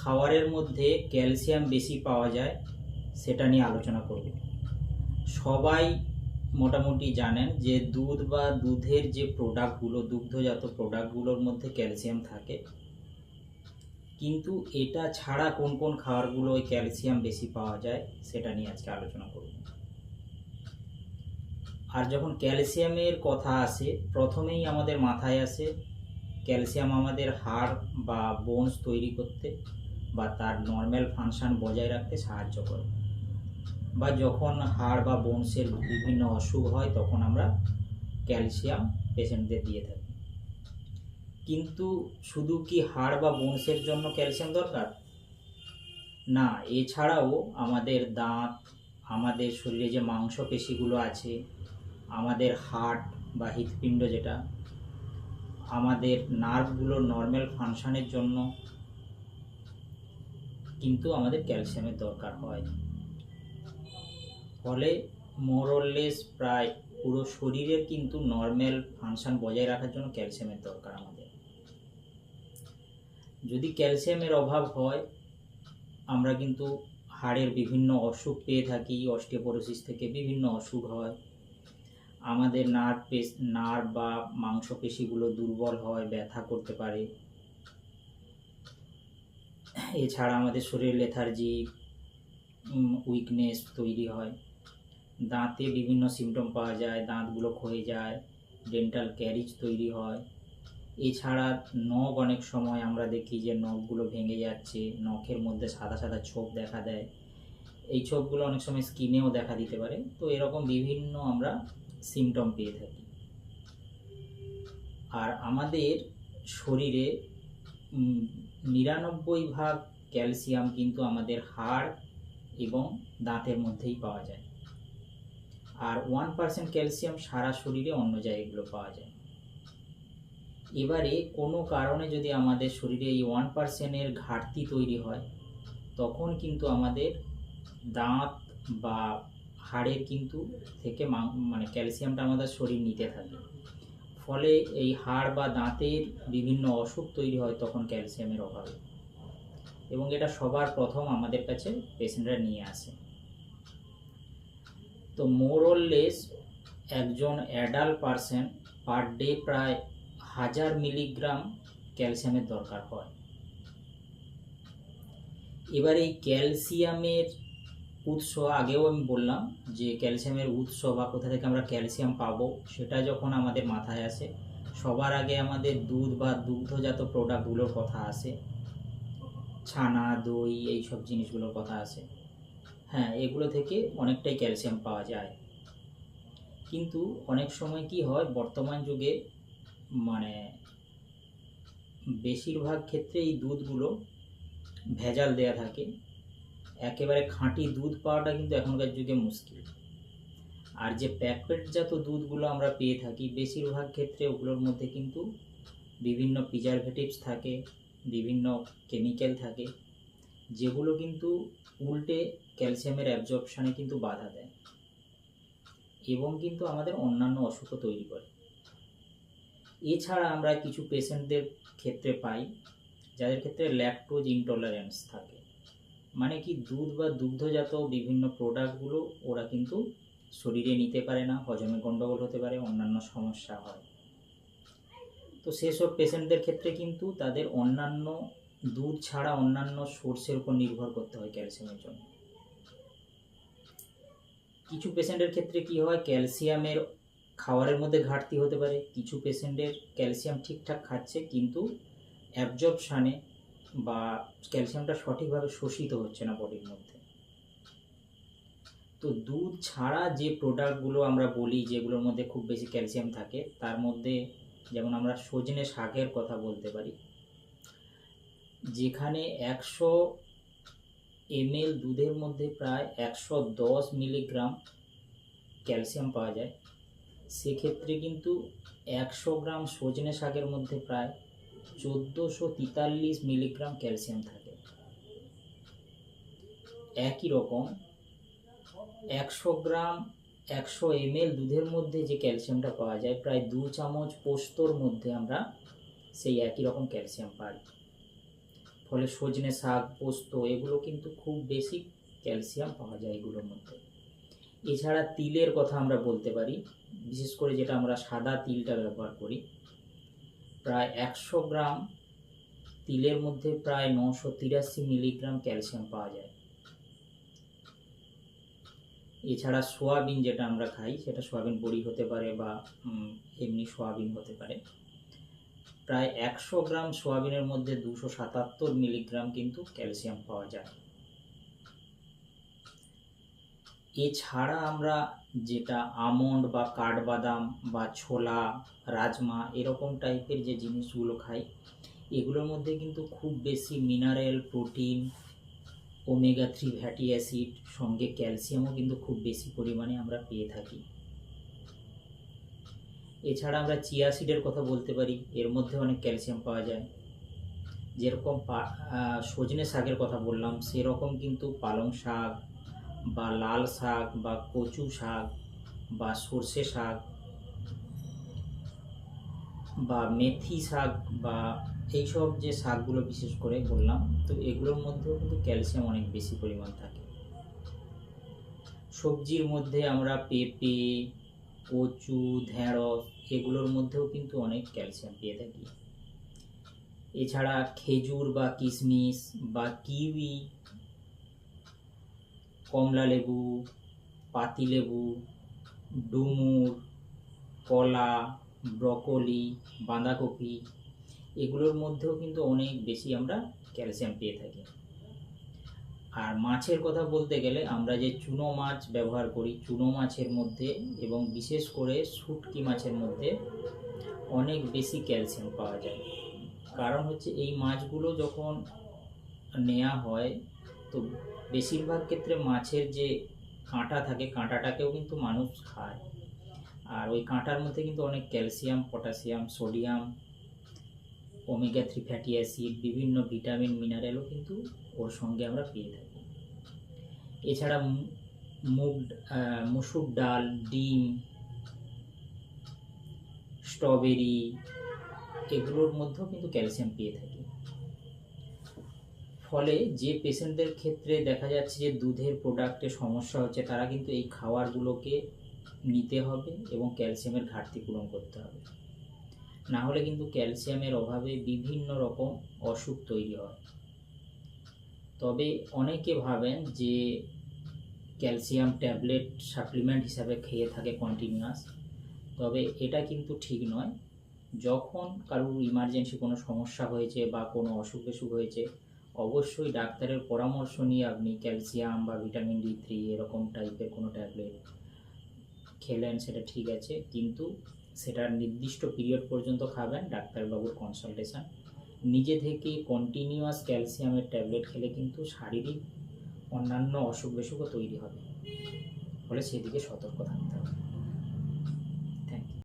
খাবারের মধ্যে ক্যালসিয়াম বেশি পাওয়া যায়, সেটা নিয়ে আলোচনা করব। সবাই মোটামুটি জানেন যে দুধ বা দুধের যে প্রোডাক্টগুলো, দুগ্ধজাত প্রোডাক্টগুলোর মধ্যে ক্যালসিয়াম থাকে, কিন্তু এটা ছাড়া কোন কোন খাবারগুলো ওই ক্যালসিয়াম বেশি পাওয়া যায়, সেটা নিয়ে আজকে আলোচনা করব। আর যখন ক্যালসিয়ামের কথা আসে, প্রথমেই আমাদের মাথায় আসে ক্যালসিয়াম আমাদের হাড় বা বোনস তৈরি করতে। বা তার নর্মাল ফাংশন বজায় রাখতে সাহায্য করে। বা যখন হাড় বা বোনসের বিভিন্ন অসুখ হয়, তখন আমরা ক্যালসিয়াম পেশেন্টদের দিয়ে থাকি। কিন্তু শুধু কি হাড় বা বোনসের জন্য ক্যালসিয়াম দরকার? না, এছাড়াও আমাদের দাঁত, আমাদের শরীরে যে মাংসপেশিগুলো আছে, আমাদের হার্ট বা হৃৎপিণ্ড যেটা, আমাদের নার্ভগুলো নর্মাল ফাংশনের জন্য কিন্তু আমাদের ক্যালসিয়ামের দরকার হয়। ফলে মোরলেস প্রায় পুরো শরীরের কিন্তু নর্মাল ফাংশন বজায় রাখার জন্য ক্যালসিয়ামের দরকার আমাদের। যদি ক্যালসিয়ামের অভাব হয়, আমরা কিন্তু হাড়ের বিভিন্ন অসুখ পেয়ে থাকি, অস্টিওপোরোসিস থেকে বিভিন্ন অসুখ হয়। আমাদের নার্ভ পেশ নার্ভ বা মাংসপেশিগুলো দুর্বল হয়, ব্যথা করতে পারে। এছাড়া আমাদের শরীরে লেথার্জি উইকনেস তৈরি হয়। দাঁতে বিভিন্ন সিমটম পাওয়া যায়, দাঁতগুলো ক্ষয়ে যায় ডেন্টাল ক্যারিজ তৈরি হয়। এছাড়া নখ অনেক সময় আমরা দেখি যে নখগুলো ভেঙে যাচ্ছে, নখের মধ্যে সাদা সাদা ছোপ দেখা দেয়। এই ছোপগুলো অনেক সময় স্কিনেও দেখা দিতে পারে। তো এরকম বিভিন্ন আমরা সিমটম পেয়ে থাকি। আর আমাদের শরীরে নিরানব্বই ভাগ ক্যালসিয়াম কিন্তু আমাদের হাড় এবং দাঁতের মধ্যেই পাওয়া যায়। আর ওয়ান পার্সেন্ট ক্যালসিয়াম সারা শরীরে অন্য জায়গাগুলো পাওয়া যায়। এবারে কোনো কারণে যদি আমাদের শরীরে এই ওয়ান পার্সেন্টের ঘাটতি তৈরি হয়, তখন কিন্তু আমাদের দাঁত বা হাড়ের কিন্তু থেকে মানে ক্যালসিয়ামটা আমাদের শরীর নিতে থাকে। ফলে এই হাড় বা দাঁতের বিভিন্ন অসুখ তৈরি হয় তখন ক্যালসিয়ামের অভাবে। এবং এটা সবার প্রথম আমাদের কাছে পেশেন্টরা নিয়ে আসে। তো মোরলেস একজন অ্যাডাল্ট পারসন পার ডে প্রায় হাজার মিলিগ্রাম ক্যালসিয়ামের দরকার হয়। এবার এই ক্যালসিয়ামের উৎস আগেও আমি বললাম যে ক্যালসিয়ামের উৎস বা কোথা থেকে আমরা ক্যালসিয়াম পাবো, সেটা যখন আমাদের মাথায় আসে, সবার আগে আমাদের দুধ বা দুগ্ধজাত প্রোডাক্টগুলোর কথা আসে, ছানা, দই এই সব জিনিসগুলোর কথা আসে। হ্যাঁ এগুলো থেকে অনেকটাই ক্যালসিয়াম পাওয়া যায়। কিন্তু অনেক সময় কি হয়, বর্তমান যুগে মানে বেশিরভাগ ক্ষেত্রে এই দুধগুলো ভেজাল দেয়া থাকে। একেবারে খাঁটি দুধ পাওয়াটা কিন্তু এখনকার যুগে মুশকিল। আর যে প্যাকেটজাত দুধগুলো আমরা পেয়ে থাকি, বেশিরভাগ ক্ষেত্রে ওগুলোর মধ্যে কিন্তু বিভিন্ন প্রিজারভেটিভস থাকে, বিভিন্ন কেমিক্যাল থাকে, যেগুলো কিন্তু উল্টে ক্যালসিয়ামের অ্যাবজর্পশানে কিন্তু বাধা দেয় এবং কিন্তু আমাদের অন্যান্য অসুখও তৈরি করে। এছাড়া আমরা কিছু পেশেন্টদের ক্ষেত্রে পাই, যাদের ক্ষেত্রে ল্যাকটোজ ইনটলারেন্স থাকে। মানে কি দুধ বা দুগ্ধজাত বিভিন্ন প্রোডাক্টগুলো ওরা কিন্তু শরীরে নিতে পারে না, হজমে গণ্ডগোল হতে পারে, অন্যান্য সমস্যা হয়। তো সেসব পেশেন্টদের ক্ষেত্রে কিন্তু তাদের অন্যান্য দুধ ছাড়া অন্যান্য সোর্সের উপর নির্ভর করতে হয় ক্যালসিয়ামের জন্য। কিছু পেশেন্টের ক্ষেত্রে কি হয় ক্যালসিয়ামের খাবারের মধ্যে ঘাটতি হতে পারে। কিছু পেশেন্টের ক্যালসিয়াম ঠিকঠাক খাচ্ছে কিন্তু অ্যাবজর্পশানে বা ক্যালসিয়ামটা সঠিকভাবে শোষিত হচ্ছে না বডির মধ্যে। তো দুধ ছাড়া যে প্রোডাক্টগুলো আমরা বলি, যেগুলোর মধ্যে খুব বেশি ক্যালসিয়াম থাকে, তার মধ্যে যেমন আমরা সজনে শাকের কথা বলতে পারি, যেখানে একশো এমএল দুধের মধ্যে প্রায় একশো দশ মিলিগ্রাম ক্যালসিয়াম পাওয়া যায়। সেক্ষেত্রে কিন্তু একশো গ্রাম সজনে শাকের মধ্যে প্রায় চোদ্দোশো তেতাল্লিশ মিলিগ্রাম ক্যালসিয়াম থাকে। একই রকম একশো গ্রাম, একশো এমএল দুধের মধ্যে যে ক্যালসিয়ামটা পাওয়া যায়, প্রায় দু চামচ পোস্তর মধ্যে আমরা সেই একই রকম ক্যালসিয়াম পাই। ফলে সজনে শাক, পোস্ত, এগুলো কিন্তু খুব বেশি ক্যালসিয়াম পাওয়া যায় এগুলোর মধ্যে। এছাড়া তিলের কথা আমরা বলতে পারি, বিশেষ করে যেটা আমরা সাদা তিলটা ব্যবহার করি। প্রায় একশো গ্রাম তিলের মধ্যে প্রায় নশো তিরাশি মিলিগ্রাম ক্যালসিয়াম পাওয়া যায়। এছাড়া সোয়াবিন যেটা আমরা খাই, সেটা সোয়াবিন বড়ি হতে পারে বা এমনি সোয়াবিন হতে পারে। প্রায় একশো গ্রাম সোয়াবিনের মধ্যে দুশো সাতাত্তর মিলিগ্রাম কিন্তু ক্যালসিয়াম পাওয়া যায়। এছাড়া আমরা যেটা আমন্ড বা কাঠবাদাম বা ছোলা, রাজমা এরকম টাইপের যে জিনিসগুলো খাই, এগুলোর মধ্যে কিন্তু খুব বেশি mineral protein omega three fatty acid সঙ্গে ক্যালসিয়ামও কিন্তু খুব বেশি পরিমাণে আমরা পেয়ে থাকি। এছাড়া আমরা চিয়া সিডের কথা বলতে পারি, এর মধ্যে অনেক ক্যালসিয়াম পাওয়া যায়। যেরকম পা- সজনে শাকের কথা বললাম, সেরকম কিন্তু পালং শাক বা লাল শাক বা কচু শাক বা সর্ষে শাক বা মেথি শাক বা এইসব যে শাকগুলো বিশেষ করে বললাম, তো এগুলোর মধ্যেও কিন্তু ক্যালসিয়াম অনেক বেশি পরিমাণ থাকে। সবজির মধ্যে আমরা পেঁপে, কচু, ঢেঁড়স এগুলোর মধ্যেও কিন্তু অনেক ক্যালসিয়াম পেয়ে থাকি। এছাড়া খেজুর বা কিশমিশ বা কিউই কমলা লেবু পাতিলেবু ডুমুর, কলা, ব্রকলি, বাঁধাকপি, এগুলোর মধ্যেও কিন্তু অনেক বেশি আমরা ক্যালসিয়াম পেয়ে থাকি। আর মাছের কথা বলতে গেলে আমরা যে চুনো মাছ ব্যবহার করি, চুনো মাছের মধ্যে এবং বিশেষ করে শুটকি মাছের মধ্যে অনেক বেশি ক্যালসিয়াম পাওয়া যায়। কারণ হচ্ছে এই মাছগুলো যখন নেওয়া হয়, তো বেশিরভাগ ক্ষেত্রে মাছের যে কাঁটা থাকে, কাঁটাটাকেও কিন্তু মানুষ খায়। আর ওই কাঁটার মধ্যে কিন্তু অনেক calcium, potassium, sodium, omega three fatty acid, বিভিন্ন ভিটামিন, মিনারেলও কিন্তু ওর সঙ্গে আমরা পেয়ে থাকি। এছাড়া মুগ মুসুর ডাল, ডিম, স্ট্রবেরি, এগুলোর মধ্যেও কিন্তু ক্যালসিয়াম পেয়ে থাকি। ফলে যে পেশেন্টদের ক্ষেত্রে দেখা যাচ্ছে যে দুধের প্রোডাক্টে সমস্যা হচ্ছে, তারা কিন্তু এই খাবারগুলোকে নিতে হবে এবং ক্যালসিয়ামের ঘাটতি পূরণ করতে হবে। না হলে কিন্তু ক্যালসিয়ামের অভাবে বিভিন্ন রকম অসুখ তৈরি হয়। তবে অনেকে ভাবেন যে ক্যালসিয়াম ট্যাবলেট সাপ্লিমেন্ট হিসাবে খেয়ে থাকে কন্টিনিউয়াস তবে এটা কিন্তু ঠিক নয়। যখন কারোর ইমার্জেন্সি কোনো সমস্যা হয়েছে বা কোনো অসুখ বিসুখ হয়েছে অবশ্যই ডাক্তারের পরামর্শ নিয়ে আপনি ক্যালসিয়াম বা ভিটামিন ডি থ্রি এরকম টাইপের কোনো ট্যাবলেট খেলেন, সেটা ঠিক আছে। কিন্তু সেটা নির্দিষ্ট পিরিয়ড পর্যন্ত খাবেন, ডাক্তারবাবুর কনসালটেশন নিজে থেকে কন্টিনিউয়াস ক্যালসিয়ামের ট্যাবলেট খেলে কিন্তু শারীরিক অন্যান্য অসুখ বিসুখও তৈরি হবে। ফলে সেদিকে সতর্ক থাকতে হবে।